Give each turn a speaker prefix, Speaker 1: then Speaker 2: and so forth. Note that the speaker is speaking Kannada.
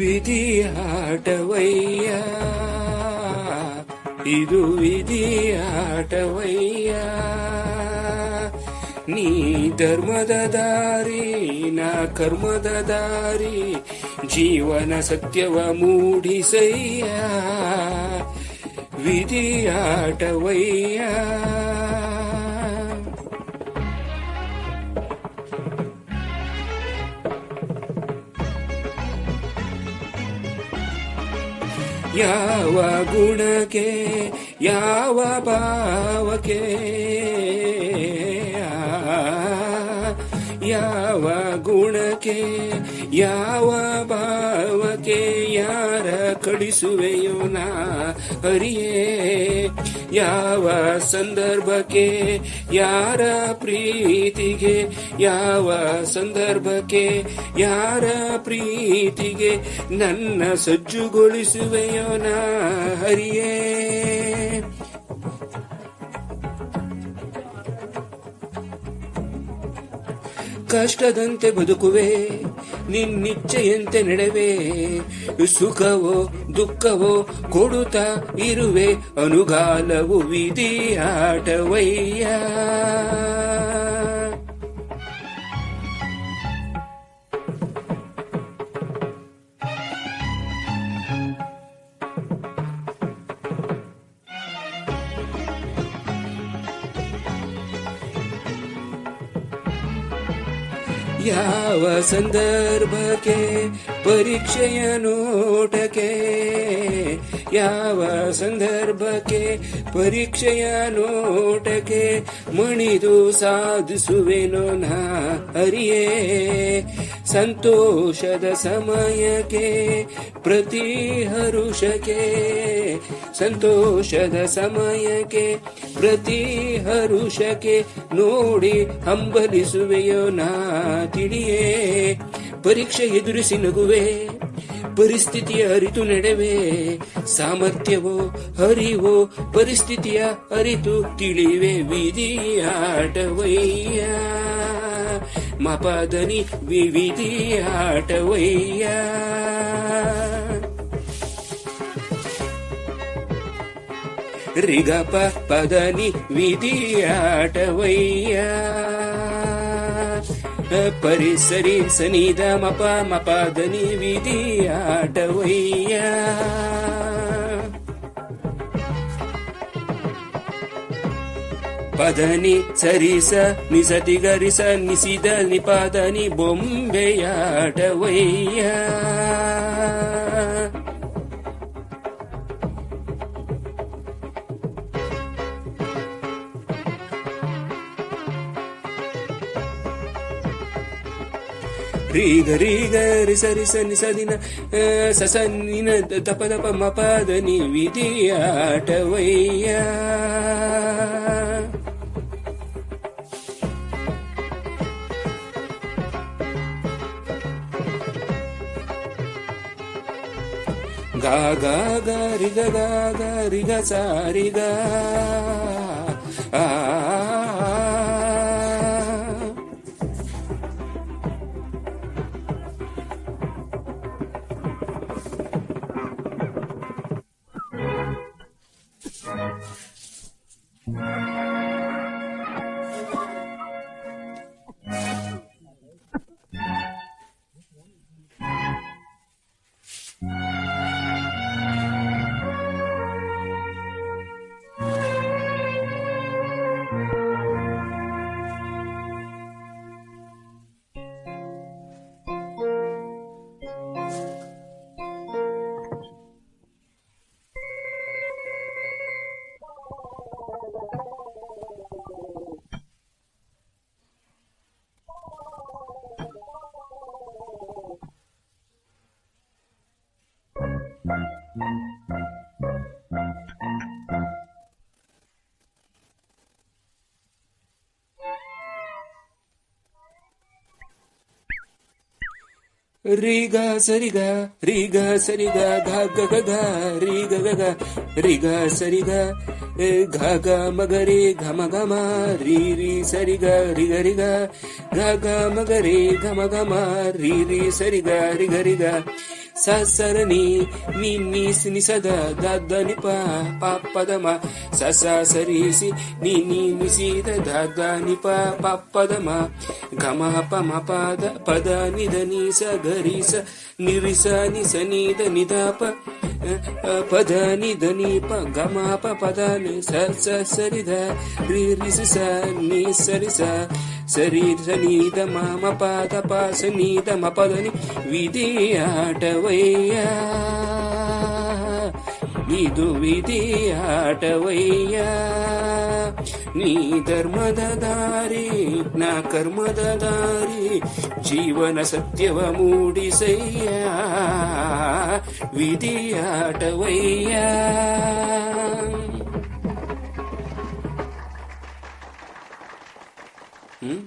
Speaker 1: ವಿಧಿಯಾಟವಯ್ಯ ಇದು ವಿಧಿಯಾಟವಯ್ಯ ನೀ ಧರ್ಮದ ದಾರಿ ನಾ ಕರ್ಮದ ದಾರಿ ಜೀವನ ಸತ್ಯವ ಮೂಡಿಸಯ್ಯ. ವಿಧಿಯಾಟವಯ್ಯ ಯಾವ ಗುಣಕ್ಕೆ ಯಾವ ಭಾವಕ್ಕೆ? ಯಾವ ಗುಣಕ್ಕೆ ಯಾವ ಭಾವಕ್ಕೆ? ಯಾರ ಕಳಿಸುವೆಯೋ ನಾ ಹರಿಯೇ, ಯಾವ ಸಂದರ್ಭಕ್ಕೆ, ಯಾರ ಪ್ರೀತಿಗೆ, ಯಾವ ಸಂದರ್ಭಕ್ಕೆ, ಯಾರ ಪ್ರೀತಿಗೆ ನನ್ನ ಸಜ್ಜುಗೊಳಿಸುವೆಯೋ ನಾ ಹರಿಯೇ. ಕಷ್ಟದಂತೆ ಬದುಕುವೆ. ನಿನ್ನಿಚ್ಛೆಯಂತೆ ನಡೆವೆ. ಸುಖವೋ ದುಃಖವೋ ಕೊಡುತ್ತ ಇರುವೆ. ಅನುಗಾಲವು ವಿಧಿಯಾಟವಯ್ಯ. ಯಾವ ಸಂದರ್ಭಕ್ಕೆ ಪರೀಕ್ಷೆಯ ನೋಟಕ್ಕೆ ಯಾವ ಸಂದರ್ಭಕ್ಕೆ ಪರೀಕ್ಷೆಯ ನೋಟಕ್ಕೆ ಮಣಿದು ಸಾಧಿಸುವೆನೋ ನಾ ಹರಿಯೇ ಸಂತೋಷದ ಸಮಯಕ್ಕೆ ಪ್ರತಿ ಹರುಷಕ್ಕೆ ಸಂತೋಷದ ಸಮಯಕ್ಕೆ ಪ್ರತಿ ಹರುಷಕ್ಕೆ ನೋಡಿ ಹಂಬಲಿಸುವೆಯೋ ನಾ ತಿಳಿಯೇ. ಪರೀಕ್ಷೆ ಎದುರಿಸಿ ನಗುವೆ, ಪರಿಸ್ಥಿತಿಯ ಅರಿತು ನಡೆವೆ, ಸಾಮರ್ಥ್ಯವೋ ಹರಿವೋ ಪರಿಸ್ಥಿತಿಯ ಅರಿತು ತಿಳಿವೆ, ವಿಧಿಯಾಟವಯ್ಯ. మపదని వివిధి ఆటవయ్యా. రిగప పదని విధి ఆటవయ్యా. పరిసరి సనిద మప మపదని విధి ఆటవయ్యా. ಪದನಿ ಸರಿಸ ನಿಸತಿ ಗರಿಸ ನಿಸಿದ ನಿಪಾದನಿ ಬೊಂಬೆಯಾಟವಯ್ಯ ರೀಗ ರೀಗ ರಿಸ ರಿಸ ನಿಸದಿನ ಸಸ ನಿನ ತಪ ತಪ ಮಪದನಿ ವಿಧಿಯಾಟವಯ್ಯ గా గా రిగ గా గా రిగ సారిగా ರೀಗ ಸರಿಗ ರೀಗ ಸರಿಗ ಗಗ ಗ ಗ ಗ ರೀಗ ಗ ಗ ರೀಗ ಸರಿಗ ಘ ಗ ಮಗರಿ ಘಮ ಘಮ ರೀ ರೀ ಸರಿಗ, ರಿಗ ರಿಗ ಗ ಗ ಮಗರಿ ಘಮ ಘಮ ರೀ ರೀ ಸರಿಗ, ರಿಗ ರಿಗ ససరని ని ని సిని సద దదని ప ప పదమ సస సరిసి ని ని ఘమ పమ పాద పద నిద నీస గరిస నిరిస నిస నీద ప పద నిద నీప ఘమ ప పద స స సరిద రి రిసి స ని సరి స సరి నీద మామ పాద పాస నీద మపదని విధి ఆటవయ్యా ಇದು ವಿಧಿ ಆಟವಯ್ಯ ನೀ ಧರ್ಮದ ದಾರಿ ನಾ ಕರ್ಮದ ದಾರಿ ಜೀವನ ಸತ್ಯವ ಮೂಡಿಸಯ್ಯ ವಿಧಿ ಆಟವಯ್ಯ ಹ್ಮ್